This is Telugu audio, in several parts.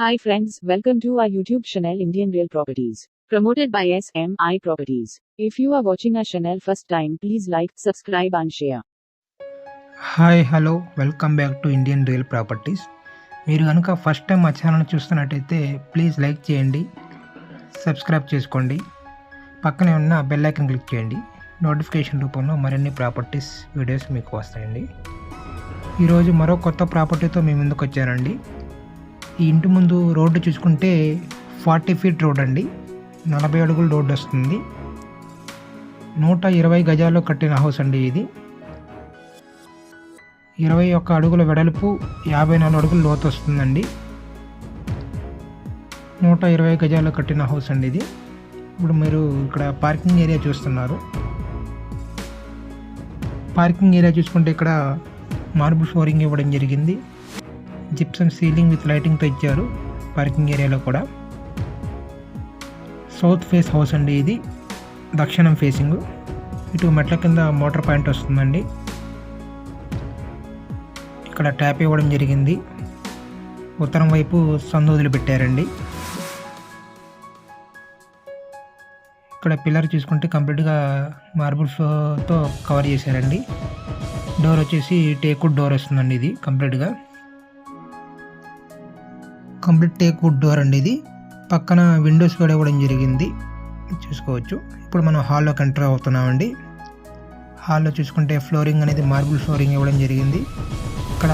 Hi friends, welcome to our YouTube channel Indian Real Properties. Promoted by SMI Properties. If you are watching our channel first time, please like, subscribe and share. Hi hello welcome back to Indian real properties మీరు కనుక ఫస్ట్ టైం మా ఛానల్ చూస్తున్నట్టయితే ప్లీజ్ లైక్ చేయండి సబ్స్క్రైబ్ చేసుకోండి పక్కనే ఉన్న బెల్ ఐకన్ క్లిక్ చేయండి నోటిఫికేషన్ రూపంలో మరిన్ని ప్రాపర్టీస్ వీడియోస్ మీకు వస్తాయండి ఈరోజు మరో కొత్త ప్రాపర్టీతో మీ ముందుకు వచ్చానండి ఈ ఇంటి ముందు రోడ్డు చూసుకుంటే ఫార్టీ ఫీట్ రోడ్ అండి. నలభై అడుగుల రోడ్డు వస్తుంది. నూట ఇరవై గజాల్లో కట్టిన హౌస్ అండి ఇది. ఇరవై ఒక్క అడుగుల వెడల్పు యాభై నాలుగు అడుగులు లోతు వస్తుందండి. నూట ఇరవై గజాలు కట్టిన హౌస్ అండి ఇది. ఇప్పుడు మీరు ఇక్కడ పార్కింగ్ ఏరియా చూస్తున్నారు. పార్కింగ్ ఏరియా చూసుకుంటే ఇక్కడ మార్బుల్ ఫ్లోరింగ్ ఇవ్వడం జరిగింది. జిప్సమ్ సీలింగ్ విత్ లైటింగ్తో ఇచ్చారు పార్కింగ్ ఏరియాలో కూడా. సౌత్ ఫేస్ హౌస్ అండి ఇది దక్షిణం ఫేసింగ్. ఇటు మెట్ల కింద మోటార్ పాయింట్ వస్తుందండి. ఇక్కడ ట్యాప్ ఇవ్వడం జరిగింది. ఉత్తరం వైపు సందు వదిలిపెట్టారండి. ఇక్కడ పిల్లర్ చూసుకుంటే కంప్లీట్గా మార్బుల్స్తో కవర్ చేశారండి. డోర్ వచ్చేసి టేకుడ్ డోర్ వస్తుందండి ఇది కంప్లీట్గా కంప్లీట్ టేక్ వుడ్ డోర్ అండి ఇది. పక్కన విండోస్ కూడా ఇవ్వడం జరిగింది. చూసుకోవచ్చు. ఇప్పుడు మనం హాల్లోకి ఎంటర్ అవుతున్నామండి. హాల్లో చూసుకుంటే ఫ్లోరింగ్ అనేది మార్బుల్ ఫ్లోరింగ్ ఇవ్వడం జరిగింది. ఇక్కడ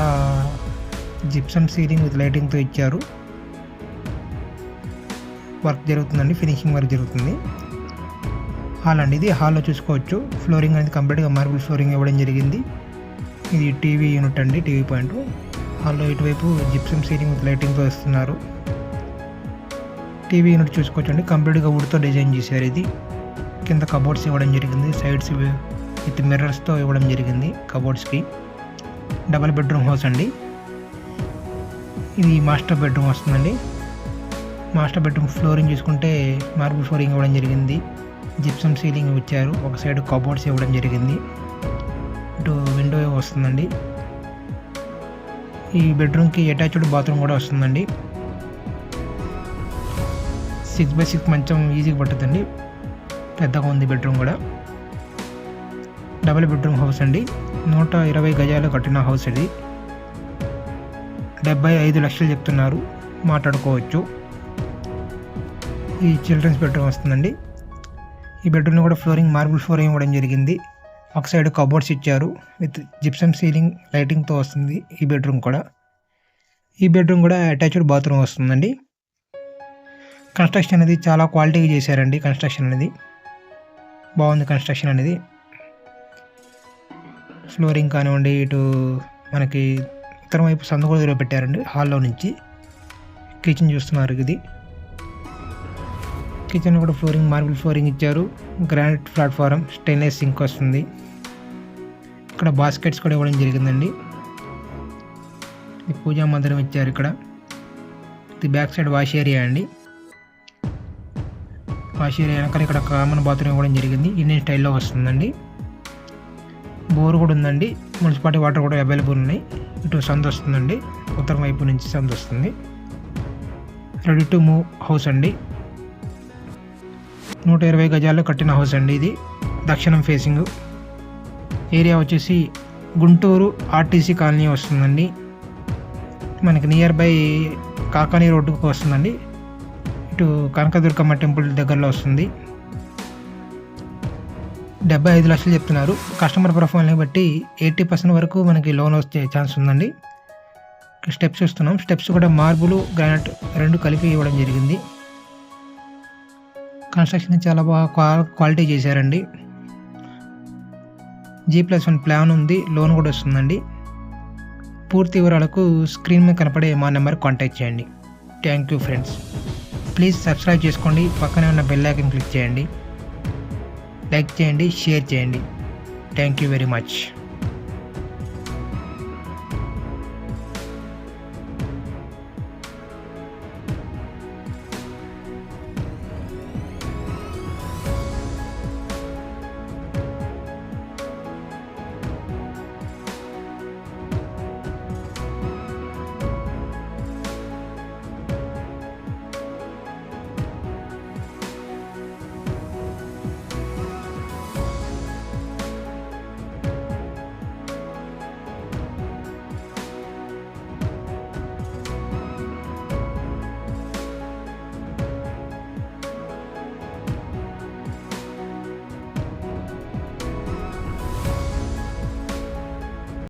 జిప్సమ్ సీలింగ్ విత్ లైటింగ్తో ఇచ్చారు. వర్క్ జరుగుతుందండి. ఫినిషింగ్ వర్క్ జరుగుతుంది. హాల్ అండి ఇది. హాల్లో చూసుకోవచ్చు. ఫ్లోరింగ్ అనేది కంప్లీట్గా మార్బుల్ ఫ్లోరింగ్ ఇవ్వడం జరిగింది. ఇది టీవీ యూనిట్ అండి. టీవీ పాయింట్ హాల్లో ఇటువైపు జిప్సమ్ సీలింగ్ విత్ లైటింగ్తో ఇస్తున్నారు టీవీ యూనిట్ చూసుకోవచ్చండి. కంప్లీట్గా వుడ్తో డిజైన్ చేశారు ఇది. కింద కబోర్డ్స్ ఇవ్వడం జరిగింది. సైడ్స్ విత్ మిర్రర్స్తో ఇవ్వడం జరిగింది కబోర్డ్స్కి డబల్ బెడ్రూమ్ హౌస్ అండి. ఇది మాస్టర్ బెడ్రూమ్ వస్తుందండి. మాస్టర్ బెడ్రూమ్ ఫ్లోరింగ్ చూసుకుంటే మార్బుల్ ఫ్లోరింగ్ ఇవ్వడం జరిగింది. జిప్సమ్ సీలింగ్ ఇచ్చారు. ఒక సైడ్ కబోర్డ్స్ ఇవ్వడం జరిగింది. ఇటు విండో వస్తుందండి. ఈ బెడ్రూమ్కి అటాచ్డ్ బాత్రూమ్ కూడా వస్తుందండి. సిక్స్ బై సిక్స్ మంచం ఈజీగా పట్టుతుంది పెద్దగా ఉంది బెడ్రూమ్ కూడా. డబుల్ బెడ్రూమ్ హౌస్ అండి. నూట ఇరవై గజాలు కట్టిన హౌస్ ఇది. డెబ్బై ఐదు లక్షలు చెప్తున్నారు. మాట్లాడుకోవచ్చు. ఈ చిల్డ్రన్స్ బెడ్రూమ్ వస్తుందండి. ఈ బెడ్రూమ్లో కూడా ఫ్లోరింగ్ మార్బుల్ ఫ్లోరింగ్ ఇవ్వడం జరిగింది. ఒక సైడ్ కబోర్డ్స్ ఇచ్చారు విత్ జిప్సమ్ సీలింగ్ లైటింగ్తో వస్తుంది ఈ బెడ్రూమ్ కూడా. ఈ బెడ్రూమ్ కూడా అటాచ్డ్ బాత్రూమ్ వస్తుందండి. కన్స్ట్రక్షన్ అనేది చాలా క్వాలిటీగా చేశారండి కన్స్ట్రక్షన్ అనేది. బాగుంది కన్స్ట్రక్షన్ అనేది. ఫ్లోరింగ్ కానివ్వండి ఇటు మనకి ఉత్తరం వైపు సందు కూడా పెట్టారండి హాల్లో నుంచి. కిచెన్ చూస్తున్నారు ఇది. కిచెన్ కూడా ఫ్లోరింగ్ మార్బుల్ ఫ్లోరింగ్ ఇచ్చారు. గ్రానైట్ ప్లాట్ఫారం స్టెయిన్లెస్ సింక్ వస్తుంది. ఇక్కడ బాస్కెట్స్ కూడా ఇవ్వడం జరిగిందండి. ఇది పూజా మందిరం ఇచ్చారు ఇక్కడ. ఇది బ్యాక్ సైడ్ వాష్ ఏరియా అండి. వాష్ ఏరియా వెనకాల ఇక్కడ కామన్ బాత్రూమ్ ఇవ్వడం జరిగింది. ఇండియన్ స్టైల్లో వస్తుందండి. బోర్ కూడా ఉందండి. మున్సిపాలిటీ వాటర్ కూడా అవైలబుల్ ఉన్నాయి. ఇటు సంద్ వస్తుందండి. ఉత్తరం వైపు నుంచి సంద్ వస్తుంది. రెడీ టు మూవ్ హౌస్ అండి. నూట ఇరవై గజాల్లో కట్టిన హౌస్ అండి ఇది. దక్షిణం ఫేసింగ్ ఏరియా వచ్చేసి గుంటూరు ఆర్టీసీ కాలనీ వస్తుందండి. మనకి నియర్ బై కాకానీ రోడ్డుకు వస్తుందండి. ఇటు కనకదుర్గమ్మ టెంపుల్ దగ్గరలో వస్తుంది. డెబ్బై ఐదు లక్షలు చెప్తున్నారు. కస్టమర్ ప్రొఫైల్ని బట్టి ఎయిటీ పర్సెంట్ వరకు మనకి లోన్ వచ్చే ఛాన్స్ ఉందండి. స్టెప్స్ ఇస్తున్నాం స్టెప్స్ కూడా మార్బులు గ్రానైట్ రెండు కలిపి ఇవ్వడం జరిగింది. కన్స్ట్రక్షన్ చాలా బాగా క్వాలిటీ చేశారండి. జీ ప్లస్ వన్ ప్లాన్ ఉంది లోన్ కూడా వస్తుందండి. పూర్తి వివరాలకు స్క్రీన్ మీద కనపడే మా నెంబర్ కాంటాక్ట్ చేయండి. Thank you friends please subscribe చేసుకోండి పక్కనే ఉన్న బెల్ ఐకన్ క్లిక్ చేయండి. లైక్ చేయండి షేర్ చేయండి. Thank you very much